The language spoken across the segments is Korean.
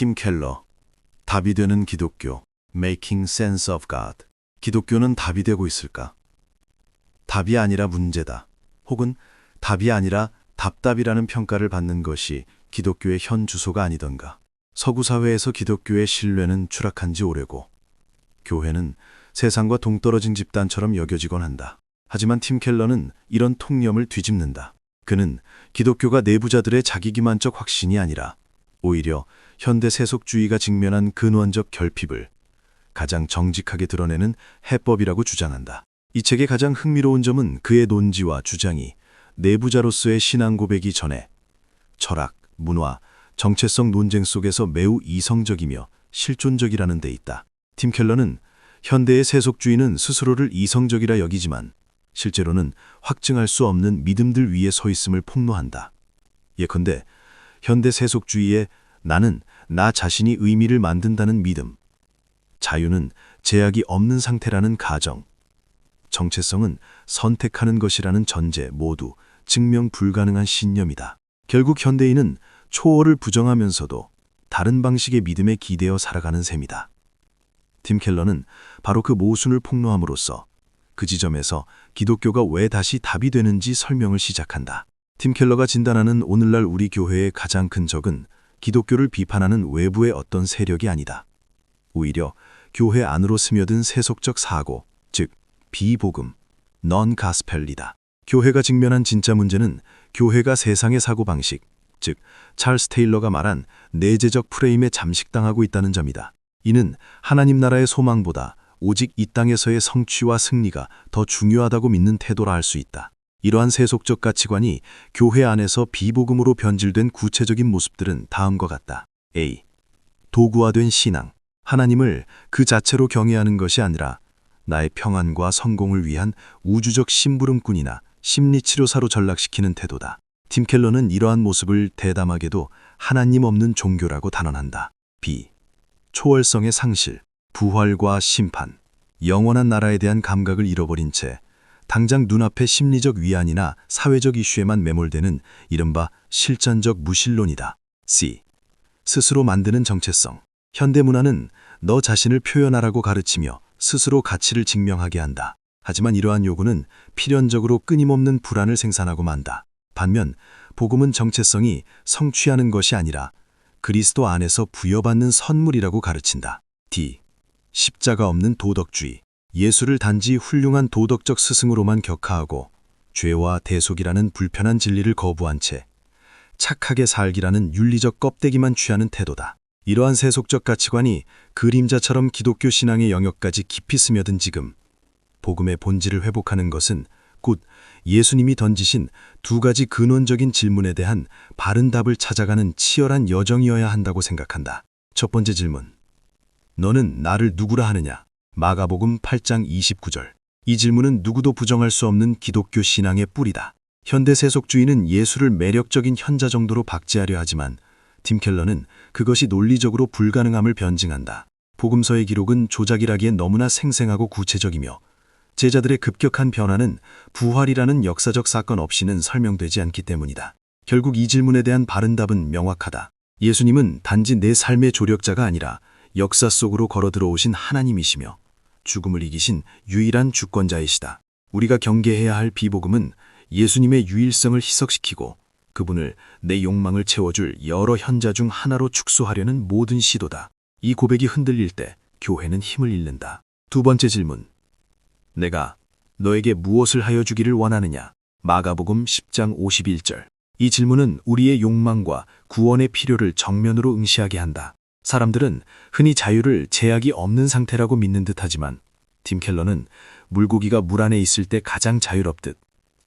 팀 켈러. 답이 되는 기독교. Making Sense of God. 기독교는 답이 되고 있을까? 답이 아니라 문제다. 혹은 답이 아니라 답답이라는 평가를 받는 것이 기독교의 현 주소가 아니던가. 서구 사회에서 기독교의 신뢰는 추락한 지 오래고 교회는 세상과 동떨어진 집단처럼 여겨지곤 한다. 하지만 팀 켈러는 이런 통념을 뒤집는다. 그는 기독교가 내부자들의 자기기만적 확신이 아니라 오히려 현대 세속주의가 직면한 근원적 결핍을 가장 정직하게 드러내는 해법이라고 주장한다. 이 책의 가장 흥미로운 점은 그의 논지와 주장이 내부자로서의 신앙 고백이 전에 철학, 문화, 정체성 논쟁 속에서 매우 이성적이며 실존적이라는 데 있다. 팀 켈러는 현대의 세속주의는 스스로를 이성적이라 여기지만 실제로는 확증할 수 없는 믿음들 위에 서 있음을 폭로한다. 예컨대 현대 세속주의에 나는 나 자신이 의미를 만든다는 믿음, 자유는 제약이 없는 상태라는 가정, 정체성은 선택하는 것이라는 전제 모두 증명 불가능한 신념이다. 결국 현대인은 초월을 부정하면서도 다른 방식의 믿음에 기대어 살아가는 셈이다. 팀 켈러는 바로 그 모순을 폭로함으로써 그 지점에서 기독교가 왜 다시 답이 되는지 설명을 시작한다. 팀 켈러가 진단하는 오늘날 우리 교회의 가장 큰 적은 기독교를 비판하는 외부의 어떤 세력이 아니다. 오히려 교회 안으로 스며든 세속적 사고, 즉 비복음, 넌 가스펠리다. 교회가 직면한 진짜 문제는 교회가 세상의 사고방식, 즉 찰스 테일러가 말한 내재적 프레임에 잠식당하고 있다는 점이다. 이는 하나님 나라의 소망보다 오직 이 땅에서의 성취와 승리가 더 중요하다고 믿는 태도라 할 수 있다. 이러한 세속적 가치관이 교회 안에서 비복음으로 변질된 구체적인 모습들은 다음과 같다. A. 도구화된 신앙. 하나님을 그 자체로 경외하는 것이 아니라 나의 평안과 성공을 위한 우주적 심부름꾼이나 심리치료사로 전락시키는 태도다. 팀 켈러는 이러한 모습을 대담하게도 하나님 없는 종교라고 단언한다. B. 초월성의 상실, 부활과 심판, 영원한 나라에 대한 감각을 잃어버린 채 당장 눈앞의 심리적 위안이나 사회적 이슈에만 매몰되는 이른바 실전적 무신론이다. C. 스스로 만드는 정체성. 현대 문화는 너 자신을 표현하라고 가르치며 스스로 가치를 증명하게 한다. 하지만 이러한 요구는 필연적으로 끊임없는 불안을 생산하고 만다. 반면 복음은 정체성이 성취하는 것이 아니라 그리스도 안에서 부여받는 선물이라고 가르친다. D. 십자가 없는 도덕주의. 예수를 단지 훌륭한 도덕적 스승으로만 격하하고 죄와 대속이라는 불편한 진리를 거부한 채 착하게 살기라는 윤리적 껍데기만 취하는 태도다. 이러한 세속적 가치관이 그림자처럼 기독교 신앙의 영역까지 깊이 스며든 지금 복음의 본질을 회복하는 것은 곧 예수님이 던지신 두 가지 근원적인 질문에 대한 바른 답을 찾아가는 치열한 여정이어야 한다고 생각한다. 첫 번째 질문. 너는 나를 누구라 하느냐? 마가복음 8장 29절. 이 질문은 누구도 부정할 수 없는 기독교 신앙의 뿌리다. 현대 세속주의는 예수를 매력적인 현자 정도로 박제하려 하지만 팀 켈러는 그것이 논리적으로 불가능함을 변증한다. 복음서의 기록은 조작이라기엔 너무나 생생하고 구체적이며 제자들의 급격한 변화는 부활이라는 역사적 사건 없이는 설명되지 않기 때문이다. 결국 이 질문에 대한 바른 답은 명확하다. 예수님은 단지 내 삶의 조력자가 아니라 역사 속으로 걸어 들어오신 하나님이시며 죽음을 이기신 유일한 주권자이시다. 우리가 경계해야 할 비복음은 예수님의 유일성을 희석시키고 그분을 내 욕망을 채워줄 여러 현자 중 하나로 축소하려는 모든 시도다. 이 고백이 흔들릴 때 교회는 힘을 잃는다. 두 번째 질문. 내가 너에게 무엇을 하여 주기를 원하느냐? 마가복음 10장 51절. 이 질문은 우리의 욕망과 구원의 필요를 정면으로 응시하게 한다. 사람들은 흔히 자유를 제약이 없는 상태라고 믿는 듯하지만 팀 켈러는 물고기가 물 안에 있을 때 가장 자유롭듯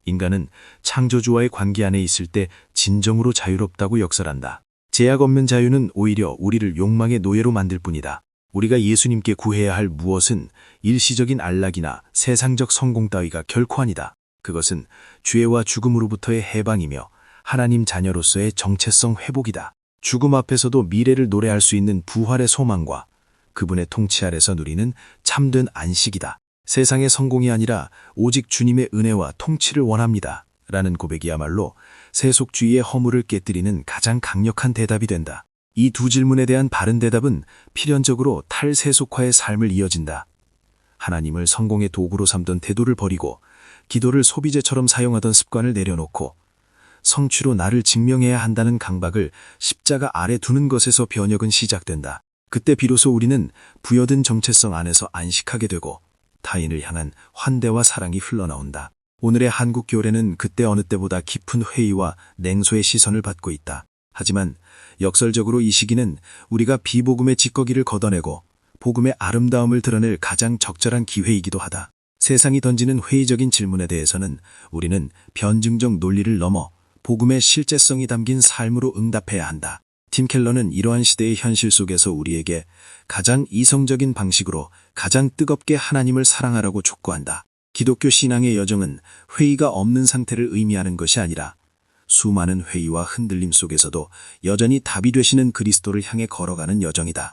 인간은 창조주와의 관계 안에 있을 때 진정으로 자유롭다고 역설한다. 제약 없는 자유는 오히려 우리를 욕망의 노예로 만들 뿐이다. 우리가 예수님께 구해야 할 무엇은 일시적인 안락이나 세상적 성공 따위가 결코 아니다. 그것은 죄와 죽음으로부터의 해방이며 하나님 자녀로서의 정체성 회복이다. 죽음 앞에서도 미래를 노래할 수 있는 부활의 소망과 그분의 통치 아래서 누리는 참된 안식이다. 세상의 성공이 아니라 오직 주님의 은혜와 통치를 원합니다. 라는 고백이야말로 세속주의의 허물을 깨뜨리는 가장 강력한 대답이 된다. 이 두 질문에 대한 바른 대답은 필연적으로 탈세속화의 삶을 이어진다. 하나님을 성공의 도구로 삼던 태도를 버리고 기도를 소비재처럼 사용하던 습관을 내려놓고 성취로 나를 증명해야 한다는 강박을 십자가 아래 두는 것에서 변혁은 시작된다. 그때 비로소 우리는 부여든 정체성 안에서 안식하게 되고 타인을 향한 환대와 사랑이 흘러나온다. 오늘의 한국 교회는 그때 어느 때보다 깊은 회의와 냉소의 시선을 받고 있다. 하지만 역설적으로 이 시기는 우리가 비복음의 찌꺼기를 걷어내고 복음의 아름다움을 드러낼 가장 적절한 기회이기도 하다. 세상이 던지는 회의적인 질문에 대해서는 우리는 변증적 논리를 넘어 복음의 실제성이 담긴 삶으로 응답해야 한다. 팀 켈러는 이러한 시대의 현실 속에서 우리에게 가장 이성적인 방식으로 가장 뜨겁게 하나님을 사랑하라고 촉구한다. 기독교 신앙의 여정은 회의가 없는 상태를 의미하는 것이 아니라 수많은 회의와 흔들림 속에서도 여전히 답이 되시는 그리스도를 향해 걸어가는 여정이다.